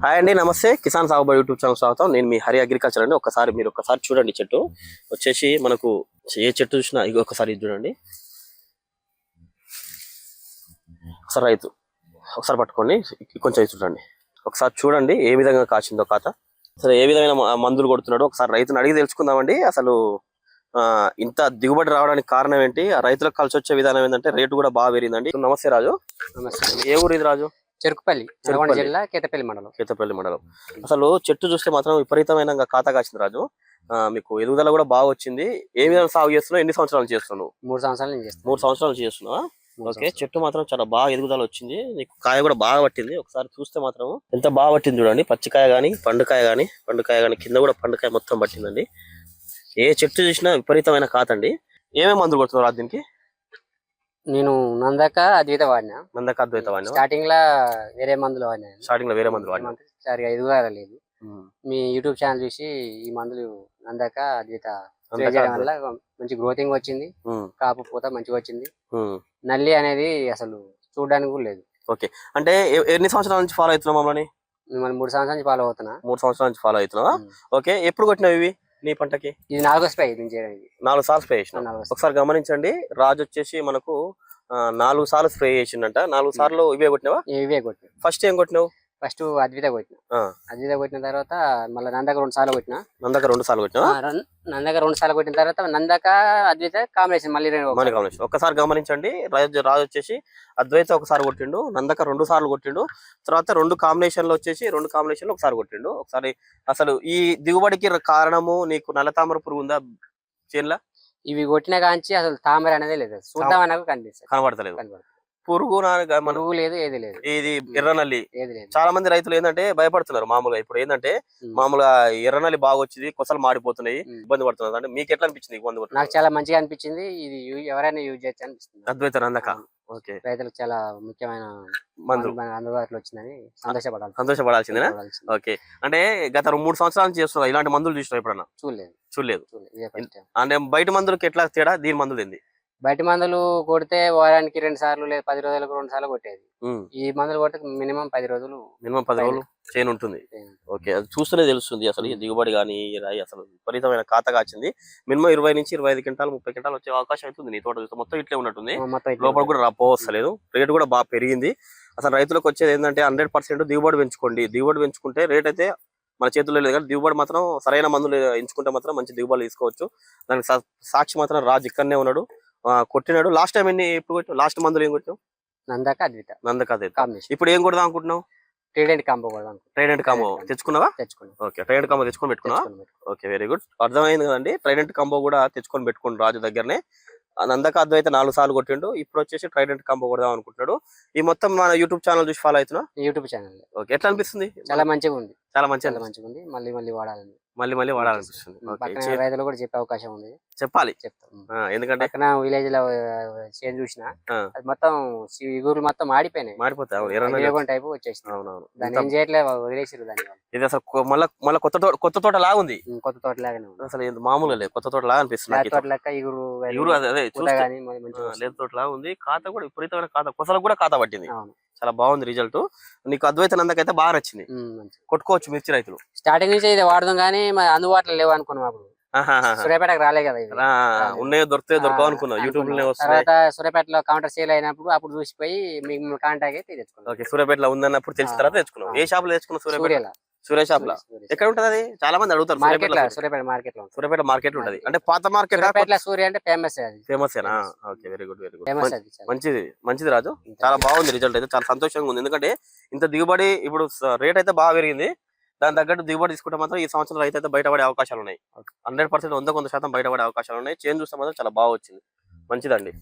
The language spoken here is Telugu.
హాయ్ అండి నమస్తే. కిసాన్ సాగుబడి యూట్యూబ్ ఛానల్ స్వాగతం. నేను మీ హరి అగ్రికల్చర్ అండి. ఒకసారి మీరు ఒకసారి చూడండి చెట్టు. వచ్చేసి మనకు ఏ చెట్టు చూసినా ఇగో ఒకసారి ఇది చూడండి. ఒకసారి రైతు ఒకసారి పట్టుకోండి. కొంచెం ఇది చూడండి. ఒకసారి చూడండి ఏ విధంగా కాచిందో కాత అసలు ఏ విధమైన మందులు కొడుతున్నాడో ఒకసారి రైతుని అడిగి తెలుసుకుందామండి. అసలు ఇంత దిగుబడి రావడానికి కారణం ఏంటి? ఆ రైతులకు కలిసి వచ్చే విధానం ఏంటంటే రేటు కూడా బాగా పెరిగిందండి. నమస్తే రాజు. నమస్తే. ఏ ఊరు ఇది రాజు? చెరుకుపల్లి నల్గొండ. జిల్లా కేతపల్లి మండలం. కేతపల్లి మండలం. అసలు చెట్టు చూస్తే మాత్రం విపరీతమైన ఖాతా కాసింది రాజు. మీకు ఎదుగుదల కూడా బాగా వచ్చింది. ఏ విధంగా సాగు చేస్తున్నావు? ఎన్ని సంవత్సరాలు చేస్తున్నావు? మూడు సంవత్సరాలు చేస్తాను మూడు సంవత్సరాలు చేస్తున్నావా? మూడు ఓకే. చెట్టు మాత్రం చాలా బాగా ఎదుగుదల వచ్చింది. నీకు కాయ కూడా బాగా పట్టింది. ఒకసారి చూస్తే మాత్రం ఎంత బాగా పట్టింది చూడండి. పచ్చికాయ గానీ పండుకాయ గానీ పండుకాయ గానీ కింద కూడా పండుకాయ మొత్తం పట్టిందండి. ఏ చెట్టు చూసినా విపరీతమైన కాతండి ఏమేమి మందులు కొడుతున్నారు దీనికి? నేను నందాక అద్విత వాడినా. మందక అద్వైత వాడినా? స్టార్టింగ్ లా వేరే మందులు వాడినా స్టార్టింగ్లో వేరే మందులు వాడినా? సరిగా ఎదుగుదల లేదు మీ యూట్యూబ్ ఛానల్ చూసి ఈ మందులు నందాక అద్విత నందక చేయడం వల్ల మంచి గ్రోతింగ్ వచ్చింది. కాపు పూత మంచిగా వచ్చింది. నల్లి అనేది అసలు చూడడానికి కూడా లేదు. అంటే ఎ- ఎన్ని సంవత్సరాల నుంచి ఫాలో అవుతున్నావు మమ్మల్ని? మిమ్మల్ని మూడు సంవత్సరాల నుంచి ఫాలో అవుతున్నా. మూడు సంవత్సరాల నుంచి ఫాలో అవుతున్నావా? ఉమ్. ఓకే. ఎప్పుడు కొట్టినావు ఇవి? నీ పంటకి? ఇది నాలుగో స్ప్రే నేను చేయడం ఇది. నాలుగు సార్లు స్ప్రే చేసిన నాలుగో. ఒకసారి గమనించండి రాజు వచ్చేసి మనకు ఆ, నాలుగు సార్లు స్ప్రే చేసిండంట. నాలుగు సార్లు ఇవే కొట్టినావా? ఇవే కొట్టిన. ఫస్ట్ ఏం కొట్టినావు? ఫస్ట్ అద్విత కొట్టిన. అద్విత కొట్టిన తర్వాత మళ్ళీ నందాక రెండు సార్లు కొట్టిన. నందక రెండు సార్లు రన్- నందక రెండు సార్లు కొట్టిన తర్వాత నందక అద్విత కాంబినేషన్ మళ్ళీ రెండు మన గమనించండి ఒక్కసారి గమనించండి. రాజు రాజు వచ్చేసి అద్వైత ఒకసారి కొట్టిండు నందక రెండు సార్లు కొట్టిండు. తర్వాత రెండు కాంబినేషన్లు వచ్చేసి రెండు కాంబినేషన్లు ఒకసారి కొట్టిండు. ఒకసారి అసలు ఈ దిగుబడికి కారణము నీకు నల్ల తామర పురుగు ఉందా చేనులా? ఇవి కొట్టిన కాంచి అసలు తామర అనేది లేదు. చూద్దాం నాకు కనిపిస్తుంది. కనబడతలేదు. కనబడుతుంది పురుగు మనుగు లేదు ఏది లేదు. ఇది ఎర్రనల్లి. చాలా మంది రైతులు ఏంటంటే భయపడుతున్నారు మామూలుగా. ఇప్పుడు ఏంటంటే. మామూలుగా ఎర్రనల్లి బాగా వచ్చింది కొసలు మాడిపోతున్నాయి. ఇబ్బంది పడుతున్నారు. అంటే మీకు ఎట్లా అనిపించింది ఇబ్బంది నాకు చాలా మంచిగా అనిపించింది. ఇది ఎవరైనా యూజ్ చేయొచ్చు అనిపిస్తుంది. అద్వైత అవును. ఓకే. రైతులకు చాలా ముఖ్యమైన మందు. అందుబాటులో వచ్చిందని సంతోషపడాలి. సంతోషపడాల్సిందేనా? సంతోషపడాల్సింది. ఓకే. అంటే గత మూడు సంవత్సరాల నుంచి చేస్తున్నారు. ఇలాంటి మందులు చూసినావు ఎప్పుడన్నా? చూడలేదు. చూడలేదు. అంటే బయట మందులకి ఎట్లా తేడా? దీని మందులు ఏంది? బయట మందులు కొడితే వారానికి రెండు సార్లు లేదా పది రోజులకు రెండు సార్లు కొట్టేది. ఈ మందులు కొడితే మినిమం పది రోజులు మినిమం పది రోజులు చేయను ఉంటుంది. ఓకే అది చూస్తూనే తెలుస్తుంది అసలు ఈ దిగుబడి కానీ రాయి అసలు విపరీతమైన ఖాతా కాచింది. మినిమం ఇరవై నుంచి ఇరవై ఐదు క్వింటాలు ముప్పై క్వింటాలు వచ్చే అవకాశం అవుతుంది నీ తోట చూస్తే. మొత్తం ఇట్లే ఉన్నట్టుంది. లోపల కూడా రాపో వస్తలేదు. రేట్ కూడా బాగా పెరిగింది. అసలు రైతులకు వచ్చేది ఏంటంటే హండ్రెడ్ పర్సెంట్ దిగుబడి పెంచుకోండి. దిగుబడి పెంచుకుంటే రేట్ అయితే మన చేతుల్లో లేదు కానీ దిగుబడి మాత్రం సరైన మందులు ఎంచుకుంటే మాత్రం మంచి దిగుబడి తీసుకోవచ్చు. దానికి సాక్షి మాత్రం రాజు ఇక్కడనే ఉన్నాడు. కొట్టినాడు. లాస్ట్ టైం ఎన్ని ఎప్పుడు కొట్టావు లాస్ట్ మందులు ఏం కొట్టావు నందాక అద్విత. నందకథ కాంబినేషన్ ఇప్పుడు ఏం కొడదాం అనుకుంటున్నావు? ట్రీడెంట్ కాంబో కూడా ట్రైడెంట్ కాంబో తెచ్చుకున్నావా? తెచ్చుకున్నాం. ఓకే ట్రైడెంట్ కాంబో తెచ్చుకొని పెట్టుకున్నాం. ఓకే వెరీ గుడ్ అర్థమైంది కదండి. ట్రైడెంట్ కాంబో కూడా తెచ్చుకొని పెట్టుకోండి రాజు దగ్గరనే. నందక అద్వైత నాలుగు సార్లు కొట్టిండు. ఇప్పుడు వచ్చేసి ట్రైడెంట్ కాంబో కొడదాం అనుకుంటున్నాడు. ఈ మొత్తం మన యూట్యూబ్ ఛానల్ చూసి ఫాలో అవుతున్నా యూట్యూబ్ ఛానల్ ఓకే ఎట్లా అనిపిస్తుంది? చాలా మంచిగా ఉంది. చాలా మంచిగా మంచిగా ఉంది. మళ్ళీ మళ్ళీ వాడాలని. మళ్ళీ మళ్ళీ వాడాలనిపిస్తుంది. పక్కన రైతులు కూడా చెప్పే అవకాశం ఉంది. చెప్పాలి. చెప్తాం. ఎందుకంటే పక్కన విలేజ్లో చేంజ్ చూసిన. అది మొత్తం సి- ఇగురు మొత్తం మాడిపోయినాయి. ఇరగొండ టైపు వచ్చేసింది అవునవును. దాన్ని ఏం చేయట్లేదు వదిలేసారు దాన్ని. ఇది అసలు మళ్ళా మళ్ళీ కొత్త తోట కొత్త తోట లాగా ఉంది కొత్త తోట లాగానే ఉంది. అసలు ఇది మామూలుగా లేదు. కొత్త తోట లాగా అనిపిస్తుంది తోట. లెక్క ఇగురు ఎవరు అదే లేదు తోట లాగా ఉంది. ఖాత కూడా విపరీతమైన ఖాతా కొసలకు కూడా ఖాతా పట్టింది. అవును. చాలా బాగుంది రిజల్ట్ నీకు అద్వైత నందకైతే బాగా నచ్చింది. కొట్టుకోవచ్చు మిర్చి రైతులు. స్టార్టింగ్ నుంచి ఇది వాడదాం కానీ అందుబాటులో లేవు అనుకున్నాం అప్పుడు. సూర్యాపేటకు రాలే కదా ఉన్నాయో దొరికితే దొరకవు అనుకున్నావు. యూట్యూబ్ అనుకున్నాం. వస్తున్నాయి తర్వాత సూర్యాపేటలో కౌంటర్ సేల్ అయినప్పుడు అప్పుడు చూసిపోయి మిమ్మల్ని కాంటాక్ట్ అయితే తెచ్చుకున్నాం. ఓకే సూర్యాపేటలో ఉందన్నప్పుడు తెలిసిన తర్వాత తెచ్చుకున్నావు. ఏ షాప్లో తెచ్చుకున్నావు సూర్యాపేట? సూర్య షాప్లో ఎక్కడ ఉంటది అది చాలా మంది అడుగుతారు సూర్యాపేట. సూర్యాపేట మార్కెట్లో ఉంటుంది. సూర్యాపేట మార్కెట్ ఉంటది. అంటే పాత మార్కెట్? సూర్యాపేటలో సూర్య అంటే ఫేమస్ అది. ఫేమస్ ఏనా. Okay very good very good. మంచిది మంచిది రాజు. చాలా బాగుంది రిజల్ట్ అయితే చాలా సంతోషంగా ఉంది. ఎందుకంటే ఇంత దిగుబడి ఇప్పుడు రేట్ అయితే బాగా పెరిగింది. దాని తగ్గట్టు దిగుబడి తీసుకుంటే మాత్రం ఈ సంవత్సరం రైతు అయితే బయటపడే అవకాశాలు ఉన్నాయి. హండ్రెడ్ పర్సెంట్ వంద కొంత శాతం బయటపడే అవకాశాలు ఉన్నాయి. చేంజ్ చూస్తే మాత్రం చాలా బాగా వచ్చింది. మంచిదండి.